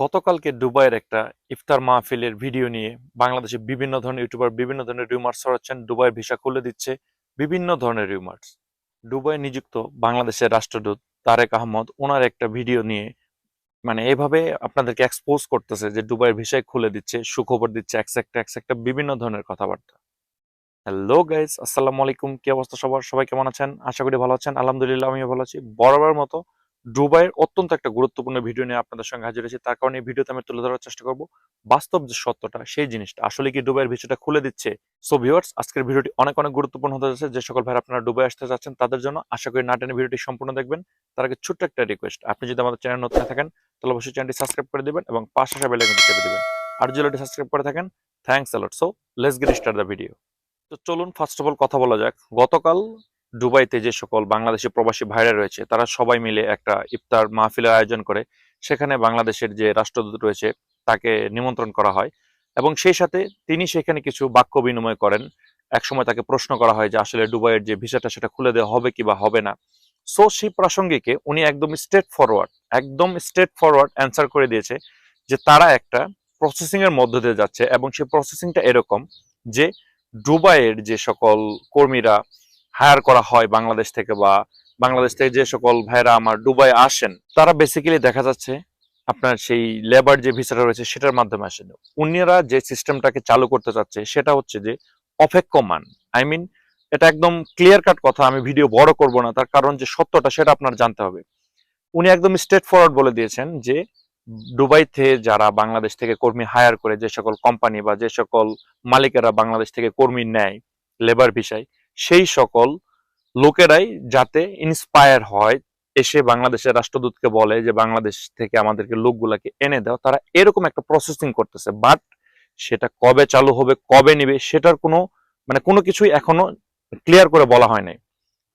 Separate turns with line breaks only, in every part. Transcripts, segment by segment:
গতকালকে দুবাইয়ের একটা ইফতার মাহফিলের ভিডিও নিয়ে বাংলাদেশে বিভিন্ন ধরনের ইউটিউবার বিভিন্ন ধরনের রিউমার্স ছড়াচ্ছেন। দুবাইয়ের ভিসা খুলে দিচ্ছে বিভিন্ন ধরনের রিউমার্স দুবাই নিযুক্ত বাংলাদেশের রাষ্ট্রদূত তারেক আহমদ ওনার একটা ভিডিও নিয়ে মানে এভাবে আপনাদেরকে এক্সপোজ করতেছে যে দুবাইয়ের ভিসায় খুলে দিচ্ছে, সুখবর দিচ্ছে একসেক্টা একসেক্টা বিভিন্ন ধরনের কথাবার্তা। হ্যালো গাইস আসসালামু আলাইকুম। কি অবস্থা সবার? সবাই কেমন আছেন? আশা করি ভালো আছেন। আলহামদুলিল্লাহ, আমিও ভালো আছি। বরাবর মতো দুবাইয়ের অত্যন্ত একটা গুরুত্বপূর্ণ ভিডিও নিয়ে আপনাদের সঙ্গে হাজির হয়েছি। তার কারণে এই ভিডিওতে আমি তুলে ধরার চেষ্টা করব। বাস্তব যে সত্যটা, সেই জিনিসটা। আসলে কি দুবাইয়ের ভিসাটা খুলে দিচ্ছে? সো ভিউয়ার্স আজকের ভিডিওটি অনেক অনেক গুরুত্বপূর্ণ হতে যাচ্ছে। যে সকল ভাই আপনারা দুবাই আসতে যাচ্ছেন তাদের জন্য আশা করি না টেনে ভিডিওটি সম্পূর্ণ দেখবেন। তার আগে ছোট্ট একটা রিকোয়েস্ট আপনি যদি আমাদের চ্যানেল নতুন থাকেন, তাহলে অবশ্যই চ্যানেলটি সাবস্ক্রাইব করে দিবেন এবং পাশে আসা বেল চেপে দিবেন। আর যদি অলরেডি সাবস্ক্রাইব করে থাকেন thanks a lot so let's get start the video তো চলুন ফার্স্ট অফ অল কথা বলা যাক। গতকাল দুবাইতে যে সকল বাংলাদেশি প্রবাসী ভাইরা রয়েছে, তারা সবাই মিলে একটা ইফতার মাহফিলের আয়োজন করে। সেখানে বাংলাদেশের যে রাষ্ট্রদূত রয়েছে, তাকে নিমন্ত্রণ করা হয় এবং সেই সাথে তিনি সেখানে কিছু বাক্য বিনিময় করেন। একসময় তাকে প্রশ্ন করা হয় যে, আসলে দুবাইয়ের যে ভিসাটা, সেটা খুলে দেওয়া হবে কি বা হবে না? সো, সেই প্রাসঙ্গিকে উনি একদম স্ট্রেট ফরওয়ার্ড একদম স্ট্রেট ফরওয়ার্ড অ্যান্সার করে দিয়েছে যে, তারা একটা প্রসেসিং এর মধ্য দিয়ে যাচ্ছে এবং সেই প্রসেসিংটা এরকম যে, দুবাইয়ের যে সকল কর্মীরা হায়ার করা হয় বাংলাদেশ থেকে বা বাংলাদেশ থেকে যে সকল ভাইরা আমার দুবাই আসেন, তারা বেসিক্যালি দেখা যাচ্ছে আপনার সেই লেবার যে ভিসাটা রয়েছে সেটার মাধ্যমে আসেন। উনিরা যে সিস্টেমটাকে চালু করতে চাচ্ছে সেটা হচ্ছে যে অপেক্ষমান। আই মিন এটা একদম ক্লিয়ার কাট কথা, আমি ভিডিও বড় করব না, তার কারণ যে সত্যটা সেটা আপনার জানতে হবে। উনি একদম স্ট্রেট ফরওয়ার্ড বলে দিয়েছেন যে দুবাইতে যারা বাংলাদেশ থেকে কর্মী হায়ার করে যে সকল কোম্পানি বা যে সকল মালিকেরা বাংলাদেশ থেকে কর্মী নেয় লেবার ভিসায় সেই সকল লোকেরাই যাতে ইন্সপায়ার হয়, এসে বাংলাদেশের রাষ্ট্রদূতকে বলে যে, বাংলাদেশ থেকে আমাদেরকে লোকগুলাকে এনে দাও। তারা এরকম একটা প্রসেসিং করতেছে। বাট সেটা কবে চালু হবে, কবে নিবে, সেটার কোনো মানে কোনো কিছুই এখনও ক্লিয়ার করে বলা হয় নাই।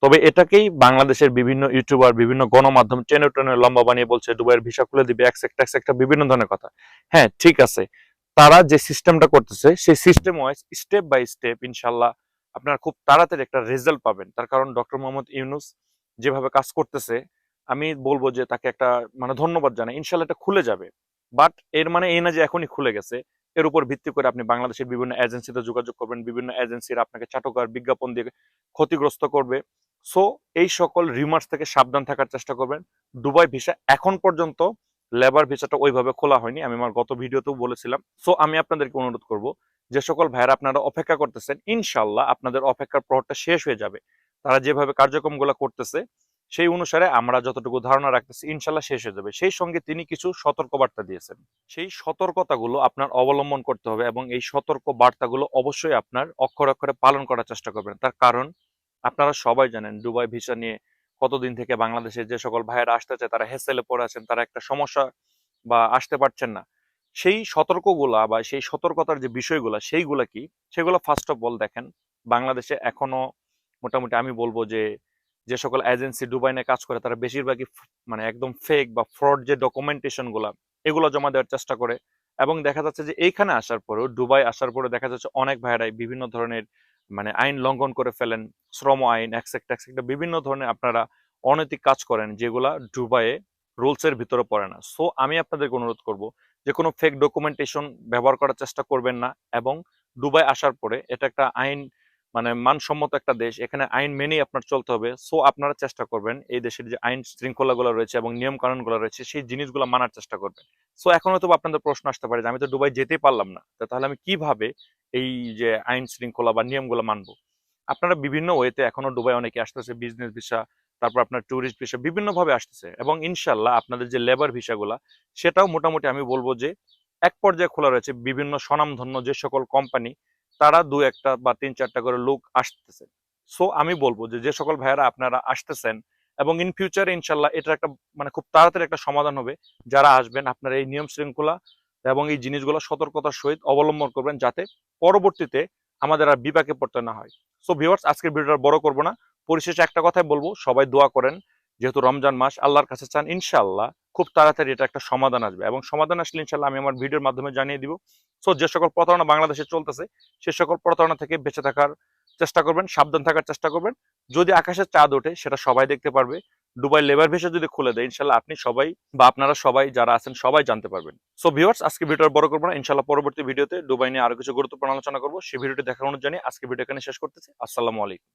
তবে এটাকেই বাংলাদেশের বিভিন্ন ইউটিউবার বিভিন্ন গণমাধ্যম টেনে টেনে লম্বা বানিয়ে বলছে, দুবাইয়ের ভিসা খুলে দিবে একসেক্টা একসেক্টা বিভিন্ন ধরনের কথা। হ্যাঁ ঠিক আছে। তারা যে সিস্টেমটা করতেছে, সেই system wise step by step ইনশাল্লাহ আপনারা খুব তাড়াতাড়ি একটা রেজাল্ট পাবেন। তার কারণ ডক্টর মোহাম্মদ ইউনুস যেভাবে কাজ করতেছে, আমি বলব যে তাকে একটা মানে ধন্যবাদ জানাই। ইনশাল্লাহ এটা খুলে যাবে। বাট এর মানে এই না যে এখনই খুলে গেছে, এর উপর ভিত্তি করে আপনি বাংলাদেশের বিভিন্ন এজেন্সিতে যোগাযোগ করবেন, বিভিন্ন এজেন্সির আপনাকে চাটকার বিজ্ঞাপন দিয়ে ক্ষতিগ্রস্ত করবে। সো এই সকল রিমার্স থেকে সাবধান থাকার চেষ্টা করবেন। দুবাই ভিসা এখন পর্যন্ত লেবার ভিসাটা ওইভাবে খোলা হয়নি। আমি আমার গত ভিডিওতেও বলেছিলাম। সো আমি আপনাদেরকে অনুরোধ করব যে সকল ভাইয়েরা আপনারা অপেক্ষা করতেছেন ইনশাল্লাহ আপনাদের অপেক্ষার প্রহরটা শেষ হয়ে যাবে। তারা যেভাবে কার্যক্রমগুলো করতেছে, সেই অনুসারে আমরা যতটুকু ধারণা রাখতেছি ইনশাল্লাহ শেষ হয়ে যাবে। সেই সঙ্গে তিনি কিছু সতর্ক বার্তা দিয়েছেন। সেই সতর্কতাগুলো আপনার অবলম্বন করতে হবে এবং এই সতর্ক বার্তাগুলো অবশ্যই আপনার অক্ষর অক্ষরে পালন করার চেষ্টা করবেন। তার কারণ, আপনারা সবাই জানেন, দুবাই ভিসা নিয়ে কতদিন থেকে বাংলাদেশে যে সকল ভাইয়েরা আসতে চায়, তারা হেসেলে পড়ে আছেন, তারা একটা সমস্যা বা আসতে পারছেন না। সেই সতর্কগুলা বা সেই সতর্কতার যে বিষয়গুলা, সেইগুলা কি? সেগুলো ফার্স্ট অফ অল দেখেন, বাংলাদেশে এখনও মোটামুটি আমি বলব যে যে সকল এজেন্সি দুবাইনে কাজ করে, তারা বেশিরভাগই মানে একদম ফেক বা ফ্রড যে ডকুমেন্টেশনগুলা, এগুলো জমা দেওয়ার চেষ্টা করে। এবং দেখা যাচ্ছে যে এইখানে আসার পরেও, ডুবাই আসার পরে দেখা যাচ্ছে অনেক ভাইয়েরাই বিভিন্ন ধরনের মানে আইন লঙ্ঘন করে ফেলেন, শ্রম আইন একসেক্ট একসেক্ট বিভিন্ন ধরনের আপনারা অনৈতিক কাজ করেন, যেগুলা ডুবাইয়ে রুলস এর ভিতরে পড়ে না। সো আমি আপনাদেরকে অনুরোধ করব যে কোনো ফেক ডকুমেন্টেশন ব্যবহার করার চেষ্টা করবেন না এবং দুবাই আসার পরে এটা একটা আইন মানে মানসম্মত একটা দেশ, এখানে আইন মেনেই আপনার চলতে হবে। সো আপনারা চেষ্টা করবেন এই দেশের যে আইন শৃঙ্খলাগুলো রয়েছে এবং নিয়ম কানুনগুলো রয়েছে, সেই জিনিসগুলো মানার চেষ্টা করবেন। সো এখন হয়তো আপনাদের প্রশ্ন আসতে পারে যে আমি তো দুবাই যেতে পারলাম না তাহলে আমি কীভাবে এই যে আইন শৃঙ্খলা বা নিয়মগুলো মানবো? আপনারা বিভিন্ন ওয়েতে এখনও দুবাই অনেকে আসতেছে বিজনেস ভিসা তারপর আপনার ট্যুরিস্ট ভিসা বিভিন্ন ভাবে আসতেছে এবং ইনশাল্লাহ আপনাদের যে লেবার ভিসাগুলা সেটাও মোটামুটি আমি বলব যে এক পর্যায়ে খোলা রয়েছে বিভিন্ন স্বনামধন্য যে সকল কোম্পানি তারা দু একটা বা তিন চারটা করে লোক আসতেছে। সো আমি বলব যে যে সকল ভাইয়েরা আপনারা আসতেছেন এবং ইন ফিউচারে ইনশাল্লাহ এটা একটা মানে খুব তাড়াতাড়ি একটা সমাধান হবে, যারা আসবেন আপনারা এই নিয়ম শৃঙ্খলা এবং এই জিনিসগুলো সতর্কতার সহিত অবলম্বন করবেন যাতে পরবর্তীতে আমাদের আর বিপাকে পড়তে না হয়। সো ভিউয়ার্স আজকের ভিডিওটা বড় করব না। পরিশেষে একটা কথাই বলব, সবাই দোয়া করেন, যেহেতু রমজান মাস, আল্লাহর কাছে চান ইনশাল্লাহ খুব তাড়াতাড়ি এটা একটা সমাধান আসবে এবং সমাধান আসলে ইনশাল্লাহ আমি আমার ভিডিওর মাধ্যমে জানিয়ে দিব। সো যে সকল প্রতারণা বাংলাদেশে চলতেছে, সে সকল প্রতারণা থেকে বেঁচে থাকার চেষ্টা করবেন, সাবধান থাকার চেষ্টা করবেন। যদি আকাশের চাঁদ ওঠে, সেটা সবাই দেখতে পারবে। দুবাই লেবার ভিসা যদি খুলে দেয় ইনশাল্লাহ আপনি সবাই বা আপনারা সবাই যারা আছেন, সবাই জানতে পারবেন। সো ভিউয়ার্স আজকে ভিডিওটা বড় করব না ইনশাল্লাহ পরবর্তী ভিডিওতে দুবাই নিয়ে আরও কিছু গুরুত্বপূর্ণ আলোচনা করব। সেই ভিডিওটি দেখার জানিয়ে আজকে ভিডিও এখানে শেষ করতেছি। আসসালামু আলাইকুম।